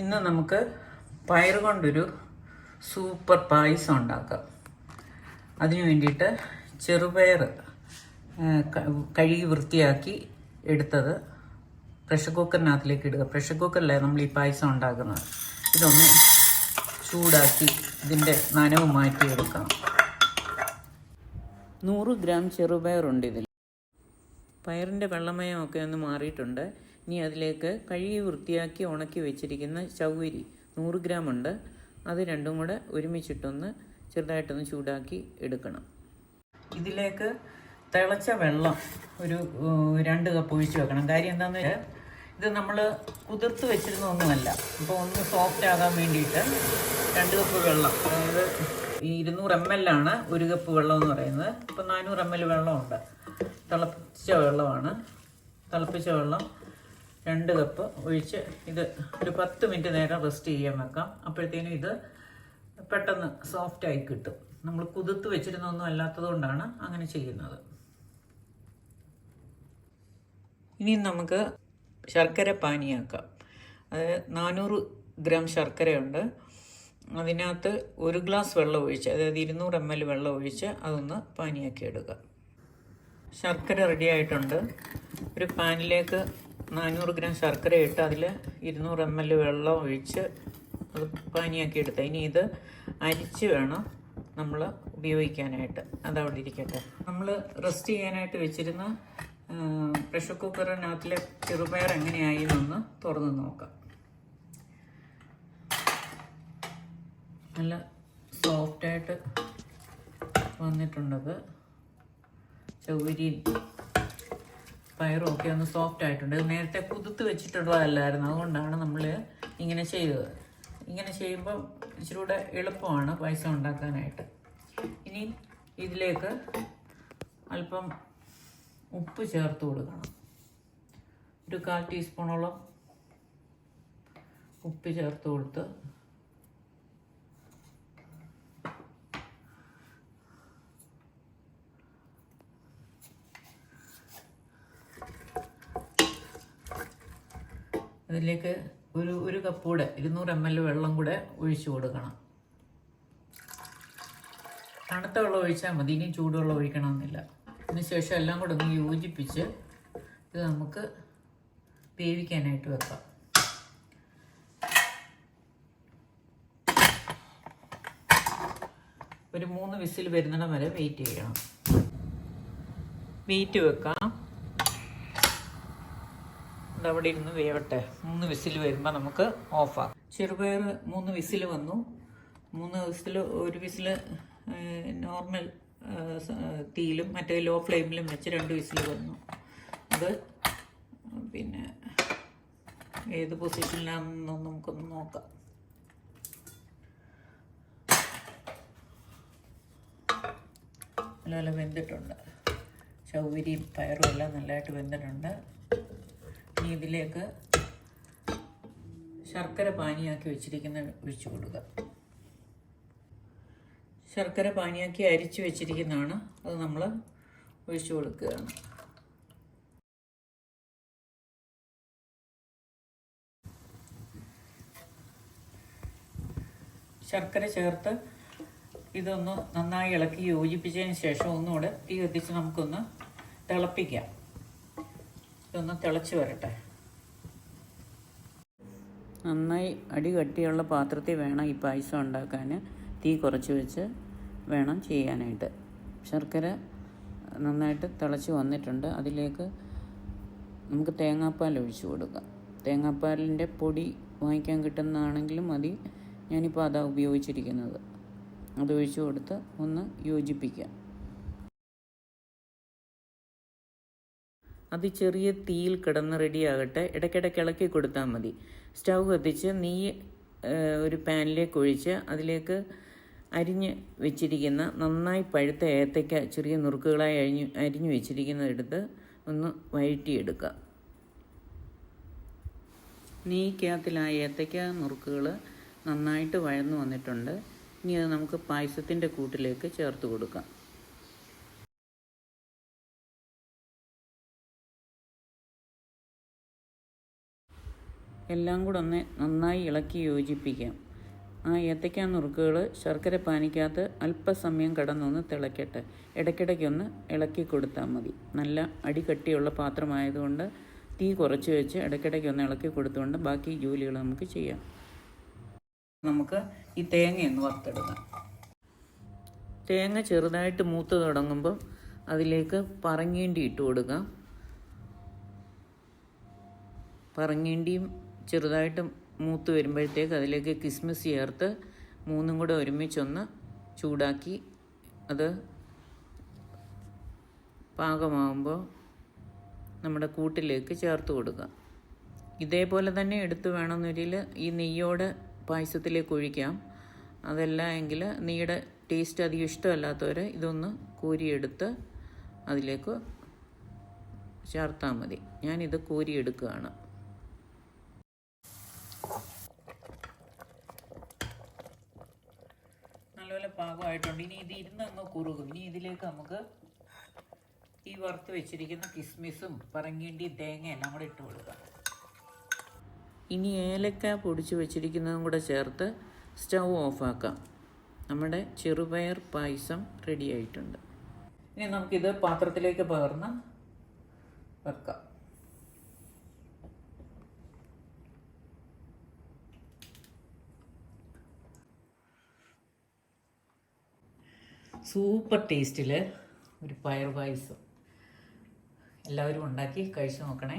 ഇന്ന് നമുക്ക് പയർ കൊണ്ടൊരു സൂപ്പർ പായസം ഉണ്ടാക്കാം. അതിനു വേണ്ടിയിട്ട് ചെറുപയർ കഴുകി വൃത്തിയാക്കി എടുത്തത് പ്രഷർ കുക്കറിനകത്തിലേക്ക് ഇടുക. പ്രഷർ കുക്കറിലാണ് നമ്മൾ ഈ പായസം ഉണ്ടാക്കുന്നത്? ഇതൊന്ന് ചൂടാക്കി ഇതിന്റെ നനവ് മാറ്റിയെടുക്കണം. നൂറ് ഗ്രാം ചെറുപയറുണ്ട് ഇതിൽ പയറിന്റെ വെള്ളമയമൊക്കെ ഒന്ന് മാറിയിട്ടുണ്ട്. ഇനി അതിലേക്ക് കഴുകി വൃത്തിയാക്കി ഉണക്കി വെച്ചിരിക്കുന്ന ചൗവരി നൂറ് ഗ്രാം ഉണ്ട്. അത് രണ്ടും കൂടെ ഒരുമിച്ചിട്ടൊന്ന് ചെറുതായിട്ടൊന്ന് ചൂടാക്കി എടുക്കണം. ഇതിലേക്ക് തിളച്ച വെള്ളം ഒരു രണ്ട് കപ്പ് ഒഴിച്ച് വെക്കണം. കാര്യം എന്താണെന്ന് വെച്ചാൽ ഇത് നമ്മൾ കുതിർത്ത് വെച്ചിരുന്ന ഒന്നുമല്ല. അപ്പോൾ ഒന്ന് സോഫ്റ്റ് ആകാൻ വേണ്ടിയിട്ട് രണ്ട് കപ്പ് വെള്ളം അതായത് ഈ ഇരുന്നൂറ് എം എൽ ആണ് ഒരു കപ്പ് വെള്ളം എന്ന് പറയുന്നത്. ഇപ്പോൾ നാനൂറ് എം എൽ വെള്ളമുണ്ട്. തിളപ്പിച്ച വെള്ളമാണ്. തിളപ്പിച്ച വെള്ളം രണ്ട് കപ്പ് ഒഴിച്ച് ഇത് ഒരു പത്ത് മിനിറ്റ് നേരം റെസ്റ്റ് ചെയ്യാൻ വെക്കാം. അപ്പോഴത്തേനും ഇത് പെട്ടെന്ന് സോഫ്റ്റ് ആയി കിട്ടും. നമ്മൾ കുതിർത്ത് വെച്ചിരുന്നൊന്നും അല്ലാത്തത് കൊണ്ടാണ് അങ്ങനെ ചെയ്യുന്നത്. ഇനി നമുക്ക് ശർക്കര പാനിയാക്കാം. അത് നാനൂറ് ഗ്രാം ശർക്കരയുണ്ട്. അതിനകത്ത് ഒരു ഗ്ലാസ് വെള്ളം ഒഴിച്ച് അതായത് ഇരുന്നൂറ് എം എൽ വെള്ളം ഒഴിച്ച് അതൊന്ന് പാനിയാക്കി എടുക്കുക ശർക്കര റെഡി ആയിട്ടുണ്ട്. ഒരു പാനിലേക്ക് നാനൂറ് ഗ്രാം ശർക്കര ഇട്ട് അതിൽ ഇരുന്നൂറ് എം എൽ വെള്ളം ഒഴിച്ച് അത് പാനിയാക്കി എടുത്ത്. ഇനി ഇത് അരിച്ച് വേണം നമ്മൾ ഉപയോഗിക്കാനായിട്ട്. അതവിടെ ഇരിക്കട്ടെ. നമ്മൾ റെസ്റ്റ് ചെയ്യാനായിട്ട് വെച്ചിരുന്ന പ്രഷർ കുക്കറിനകത്തിലെ ചെറുപയർ എങ്ങനെയായി എന്നൊന്ന് തുറന്ന് നോക്കാം. നല്ല സോഫ്റ്റായിട്ട് വന്നിട്ടുണ്ടത്. ചൗരിയും പയറും ഒക്കെ ഒന്ന് സോഫ്റ്റ് ആയിട്ടുണ്ട്. നേരത്തെ കുതിർത്ത് വെച്ചിട്ടുള്ളതല്ലായിരുന്നു. അതുകൊണ്ടാണ് നമ്മൾ ഇങ്ങനെ ചെയ്തത്. ഇങ്ങനെ ചെയ്യുമ്പോൾ ഇച്ചിരി കൂടെ എളുപ്പമാണ് പൈസ ഉണ്ടാക്കാനായിട്ട്. ഇനി ഇതിലേക്ക് അല്പം ഉപ്പ് ചേർത്ത് കൊടുക്കണം. ഒരു കാൽ ടീസ്പൂണോളം ഉപ്പ് ചേർത്ത് കൊടുത്ത് അതിലേക്ക് ഒരു ഒരു കപ്പ് കൂടെ ഇരുന്നൂറ് എം എൽ വെള്ളം കൂടെ ഒഴിച്ചു കൊടുക്കണം. തണുത്ത വെള്ളം ഒഴിച്ചാൽ മതി ഇനി ചൂടുവെള്ളം ഒഴിക്കണമെന്നില്ല. അതിനുശേഷം എല്ലാം കൂടെ ഒന്ന് യോജിപ്പിച്ച് ഇത് നമുക്ക് വേവിക്കാനായിട്ട് വെക്കാം. ഒരു മൂന്ന് വിസിൽ വരുന്നിടം വരെ വെയിറ്റ് ചെയ്യണം. വെയിറ്റ് വെക്കാം. അതവിടെ ഇരുന്ന് വേവട്ടെ. മൂന്ന് വിസിൽ വരുമ്പോൾ നമുക്ക് ഓഫാക്കാം. ചെറുപയർ മൂന്ന് വിസിൽ വന്നു. മൂന്ന് വിസിൽ ഒരു വിസിൽ നോർമൽ തീയിലും മറ്റേ ലോ ഫ്ലെയിമിലും വെച്ച് രണ്ട് വിസിൽ വന്നു. അത് പിന്നെ ഏത് പൊസിഷനിലാണെന്ന് നമുക്കൊന്ന് നോക്കാം. നല്ല വെന്തിട്ടുണ്ട്. ചൗവരിയും പയറും എല്ലാം നല്ലതായിട്ട് വെന്തിട്ടുണ്ട്. ഇനി ഇതിലേക്ക് ശർക്കര പാനിയാക്കി വെച്ചിരിക്കുന്ന ഒഴിച്ചു കൊടുക്കുക. ശർക്കര പാനിയാക്കി അരിച്ചു വെച്ചിരിക്കുന്നതാണ്. അത് നമ്മൾ ഒഴിച്ചു കൊടുക്കുകയാണ്. ശർക്കര ചേർത്ത് ഇതൊന്ന് നന്നായി ഇളക്കി യോജിപ്പിച്ചതിന് ശേഷം ഒന്നുകൂടെ തീ കത്തിച്ച് നമുക്കൊന്ന് തിളപ്പിക്കാം. ഇതൊന്ന് തിളച്ച് വരട്ടെ. നന്നായി അടി കട്ടിയുള്ള പാത്രത്തിൽ വേണം ഈ പായസം ഉണ്ടാക്കാൻ. തീ കുറച്ച് വെച്ച് വേണം ചെയ്യാനായിട്ട്. ശർക്കര നന്നായിട്ട് തിളച്ച് വന്നിട്ടുണ്ട്. അതിലേക്ക് നമുക്ക് തേങ്ങാപ്പാൽ ഒഴിച്ച് കൊടുക്കാം. തേങ്ങാപ്പാലിന്റെ പൊടി വാങ്ങിക്കാൻ കിട്ടുന്നതാണെങ്കിലും മതി. ഞാനിപ്പോൾ അതാ ഉപയോഗിച്ചിരിക്കുന്നത്. അത് ഒഴിച്ചു കൊടുത്ത് ഒന്ന് യോജിപ്പിക്കാം. അത് ചെറിയ തീയിൽ കിടന്ന് റെഡിയാകട്ടെ ഇടയ്ക്കിടയ്ക്ക് ഇളക്കി കൊടുത്താൽ മതി. സ്റ്റൗ കത്തിച്ച് നെയ്യ് ഒരു പാനിലേക്ക് ഒഴിച്ച് അതിലേക്ക് അരിഞ്ഞ് വെച്ചിരിക്കുന്ന നന്നായി പഴുത്ത ഏത്തയ്ക്ക ചെറിയ നുറുക്കുകളായി അരിഞ്ഞു അരിഞ്ഞു വെച്ചിരിക്കുന്നതെടുത്ത് ഒന്ന് വഴറ്റിയെടുക്കുക. നെയ്ക്കകത്തിൽ ഏത്തയ്ക്ക നുറുക്കുകൾ നന്നായിട്ട് വഴന്നു വന്നിട്ടുണ്ട്. ഇനി അത് നമുക്ക് പായസത്തിന്റെ കൂട്ടിലേക്ക് ചേർത്ത് കൊടുക്കാം. എല്ലാം കൂടെ ഒന്ന് നന്നായി ഇളക്കി യോജിപ്പിക്കാം. ആ ഏത്തയ്ക്ക നുറുക്കുകൾ ശർക്കര പാനിക്കകത്ത് അല്പസമയം കടന്നൊന്ന് തിളയ്ക്കട്ടെ ഇടയ്ക്കിടയ്ക്കൊന്ന് ഇളക്കി കൊടുത്താൽ മതി. നല്ല അടികട്ടിയുള്ള പാത്രമായതുകൊണ്ട് തീ കുറച്ച് വെച്ച് ഇടയ്ക്കിടയ്ക്കൊന്ന് ഇളക്കി കൊടുത്തുകൊണ്ട് ബാക്കി ജോലികൾ നമുക്ക് ചെയ്യാം. നമുക്ക് ഈ തേങ്ങയൊന്ന് വറുത്തെടുക്കാം. തേങ്ങ ചെറുതായിട്ട് മൂത്ത് തുടങ്ങുമ്പോൾ അതിലേക്ക് പറങ്ങേണ്ടി ഇട്ട് കൊടുക്കാം. പറങ്ങേണ്ടിയും ചെറുതായിട്ട് മൂത്ത് വരുമ്പോഴത്തേക്ക് അതിലേക്ക് കിസ്മിസ് ചേർത്ത് മൂന്നും കൂടെ ഒരുമിച്ചൊന്ന് ചൂടാക്കി അത് പാകമാകുമ്പോൾ നമ്മുടെ കൂട്ടിലേക്ക് ചേർത്ത് കൊടുക്കുക. ഇതേപോലെ തന്നെ എടുത്തു വേണമെന്നൊരിൽ ഈ നെയ്യോടെ പായസത്തിലേക്ക് ഒഴിക്കാം. അതല്ല എങ്കിൽ നെയ്യുടെ ടേസ്റ്റ് അധികം ഇഷ്ടമല്ലാത്തവർ ഇതൊന്ന് കോരിയെടുത്ത് അതിലേക്ക് ചേർത്താൽ മതി. ഞാനിത് കോരിയെടുക്കുകയാണ്. പാകമായിട്ടുണ്ട് ഇനി ഇത് ഇരുന്ന് അങ്ങ് കുറുകും. ഇനി ഇതിലേക്ക് നമുക്ക് ഈ വറുത്ത് വെച്ചിരിക്കുന്ന കിസ്മിസും പറങ്കിണ്ടി തേങ്ങയും കൂടെ ഇട്ട് കൊടുക്കാം. ഇനി ഏലക്ക പൊടിച്ച് വെച്ചിരിക്കുന്നതും കൂടെ ചേർത്ത് സ്റ്റൗ ഓഫാക്കാം. നമ്മുടെ ചെറുപയർ പായസം റെഡി ആയിട്ടുണ്ട്. ഇനി നമുക്കിത് പാത്രത്തിലേക്ക് പകർന്ന് വെക്കാം. സൂപ്പർ ടേസ്റ്റിൽ ഒരു പയർ പായസം. എല്ലാവരും ഉണ്ടാക്കി കഴിച്ചു നോക്കണേ.